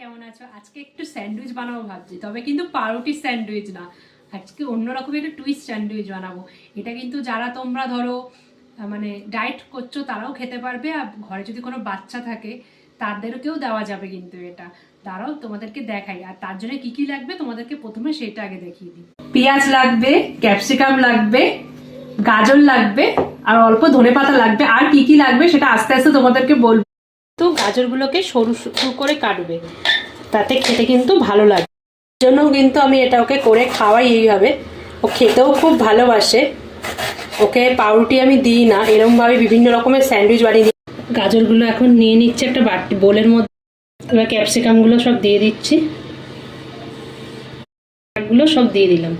কেমন আছো? আজকে একটু স্যান্ডউইচ বানাবো ভাবছি, তবে কিন্তু পাউরুটির স্যান্ডউইচ না। আজকে অন্যরকম একটা টুইস্ট স্যান্ডউইচ বানাবো। এটা কিন্তু যারা তোমরা ধরো মানে ডায়েট করছ তারাও খেতে পারবে, আর ঘরে যদি কোনো বাচ্চা থাকে, তাদেরকেও দেওয়া যাবে কিন্তু এটা। তারাও তোমাদেরকে দেখাই। আর তার জন্য কি কি লাগবে তোমাদেরকে প্রথমে সেটা আগে দেখিয়ে দিই। পেঁয়াজ লাগবে, ক্যাপসিকাম লাগবে, গাজর লাগবে, আর অল্প ধনেপাতা লাগবে। আর কি কি লাগবে সেটা আস্তে আস্তে তোমাদেরকে বলব। তো গাজরগুলোকে সরু সরু করে কাটবে। তাতে খেতে কিন্তু ভালো লাগে। জন্য কিন্তু আমি এটা ওকে করে খাওয়াই এইভাবে। ও খেতেও খুব ভালোবাসে। ওকে পাউরুটি আমি দিই না। এরমভাবে বিভিন্ন রকমের স্যান্ডউইচ বানিয়ে দিই। গাজরগুলো এখন নিয়ে নিচ্ছে একটা বাটি, বোলের মধ্যে। এবার ক্যাপসিকামগুলো সব দিয়ে দিচ্ছি। গুলো সব দিয়ে দিলাম।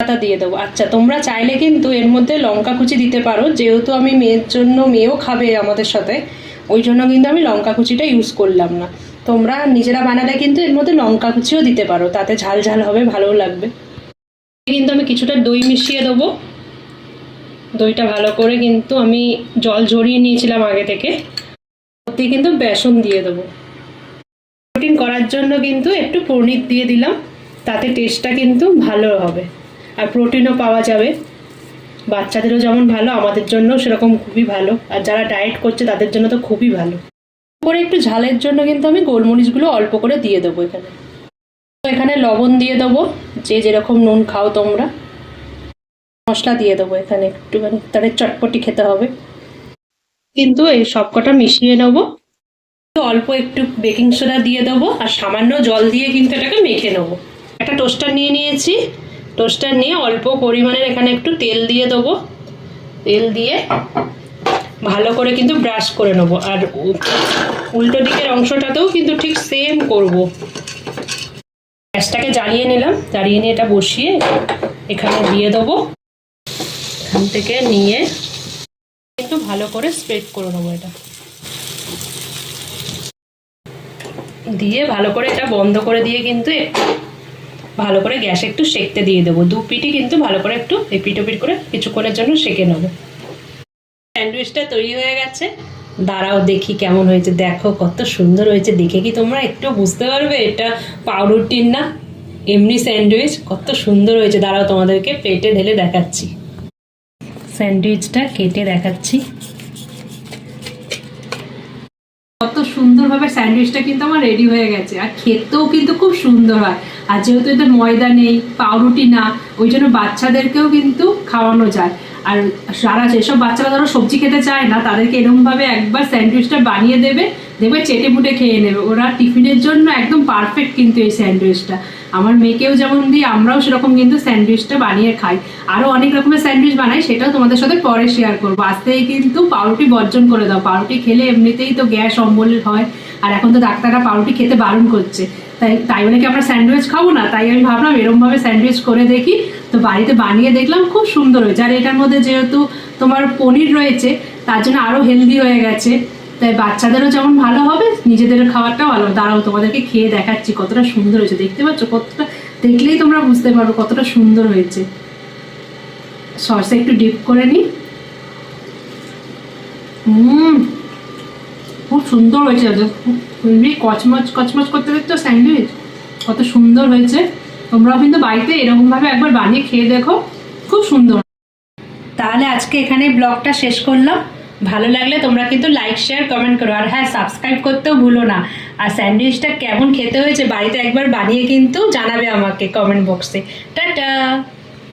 পাতা দিয়ে দেবো। আচ্ছা তোমরা চাইলে কিন্তু এর মধ্যে লঙ্কা কুচি দিতে পারো। যেহেতু আমি মেয়ের জন্য মেয়েও খাবে আমাদের সাথে। ওই জন্য কিন্তু আমি লঙ্কা কুচিটা ইউজ করলাম না। তোমরা নিজেরা বানালে কিন্তু এর মধ্যে লঙ্কা কুচিও দিতে পারো, তাতে ঝাল ঝাল হবে, ভালোও লাগবে। কিন্তু আমি কিছুটা দই মিশিয়ে দেবো। দইটা ভালো করে কিন্তু আমি জল ঝরিয়ে নিয়েছিলাম আগে থেকে। ওতে কিন্তু বেসন দিয়ে দেবো। প্রোটিন করার জন্য কিন্তু একটু পনির দিয়ে দিলাম, তাতে টেস্টটা কিন্তু ভালো হবে। আর প্রোটিনও পাওয়া যাবে। বাচ্চাদেরও যেমন ভালো, আমাদের জন্য সেরকম খুবই ভালো। আর যারা ডায়েট করছে তাদের জন্য তো খুবই ভালো। করে একটু ঝালের জন্য কিন্তু আমি গোলমরিচগুলো অল্প করে দিয়ে দেবো এখানে। তো এখানে লবণ দিয়ে দেবো, যে যেরকম নুন খাও তোমরা। মশলা দিয়ে দেবো এখানে একটুখানি তাদের চটপটি খেতে হবে। কিন্তু এই সবকটা মিশিয়ে নেব। অল্প একটু বেকিং সোডা দিয়ে দেবো, আর সামান্য জল দিয়ে কিন্তু এটাকে মেখে নেব। একটা টোস্টার নিয়ে নিয়েছি। টোস্টার নিয়ে অল্প পরিমাণের এখানে একটু তেল দিয়ে দেবো। তেল দিয়ে ভালো করে কিন্তু ব্রাশ করে নেব। আর উল্টো দিকের অংশটাতেও কিন্তু ঠিক সেম করব। গ্যাসটাকে জ্বালিয়ে নিলাম। জ্বালিয়ে নিয়ে এটা বসিয়ে এখানে দিয়ে দেবো। এখান থেকে নিয়ে একটু ভালো করে স্প্রেড করে নেব এটা। দিয়ে ভালো করে এটা বন্ধ করে দিয়ে কিন্তু ভালো করে গ্যাসে একটু সেকতে দিয়ে দেবো। দু পিটি কিন্তু ভালো করে একটু এপিট ওপিট করে কিছুক্ষণের জন্য সেকে নেব। স্যান্ডউইচটা তৈরি হয়ে গেছে। দাঁড়াও দেখি কেমন হয়েছে। দেখো কত সুন্দর হয়েছে। দেখে কি তোমরা একটু বুঝতে পারবে? এটা পাউরুটির না? এমনি স্যান্ডউইচ। কত সুন্দর হয়েছে। দাঁড়াও তোমাদেরকে পেটে ঢেলে দেখাচ্ছি। স্যান্ডউইচটা কেটে দেখাচ্ছি কত সুন্দরভাবে স্যান্ডউইচটা কিন্তু আমার রেডি হয়ে গেছে। আর খেতেও কিন্তু খুব সুন্দর হয়। আর যেহেতু এতে ময়দা নেই, পাউরুটি না, ওই জন্য বাচ্চাদেরকেও কিন্তু খাওয়ানো যায়। আর সারা যেসব বাচ্চারা ধরো সবজি খেতে চায় না, তাদেরকে এরকমভাবে একবার স্যান্ডউইচটা বানিয়ে দেবে। দেখবে চেটে মুটে খেয়ে নেবে। ওরা টিফিনের জন্য একদম পারফেক্ট কিন্তু এই স্যান্ডউইচটা। আমার মেয়েকেও যেমন দিই, আমরাও সেরকম কিন্তু স্যান্ডউইচটা বানিয়ে খাই। আরও অনেক রকমের স্যান্ডউইচ বানাই, সেটাও তোমাদের সাথে পরে শেয়ার করব। আজকেই কিন্তু পাউরুটি বর্জন করে দাও। পাউরুটি খেলে এমনিতেই তো গ্যাস অম্বল হয়, আর এখন তো ডাক্তাররা পাউরুটি খেতে বারণ করছে। তাই তাই বলে কি আমরা স্যান্ডউইচ খাব না? তাই আমি ভাবলাম এরমভাবে স্যান্ডউইচ করে দেখি। তো বাড়িতে বানিয়ে দেখলাম, খুব সুন্দর হয়েছে। আর এটার মধ্যে যেহেতু তোমার পনির রয়েছে, তার জন্য আরও হেলদি হয়ে গেছে। তাই বাচ্চাদেরও যেমন ভালো হবে নিজেদের খাবারটাও ভালো। দাঁড়াও, তোমাদেরকে খেয়ে দেখাচ্ছি কতটা সুন্দর হয়েছে। দেখতে পাচ্ছ? কতটা দেখলেই তোমরা বুঝতে পারবে কতটা সুন্দর হয়েছে। সসে একটু ডিপ করে নিই। হুম, খুব সুন্দর হয়েছে কচমচ কচমচ করতে দেখতো স্যান্ডউইচ? কত সুন্দর হয়েছে। তোমরাও কিন্তু বাড়িতে এরকমভাবে একবার বানিয়ে খেয়ে দেখো। খুব সুন্দর। তাহলে আজকে এখানে ব্লগটা শেষ করলাম। ভালো লাগলে তোমরা কিন্তু লাইক শেয়ার কমেন্ট করো। আর হ্যাঁ সাবস্ক্রাইব করতেও ভুলো না। আর স্যান্ডউইচটা কেমন খেতে হয়েছে, বাড়িতে একবার বানিয়ে কিন্তু জানাবে আমাকে কমেন্ট বক্সে টাটা!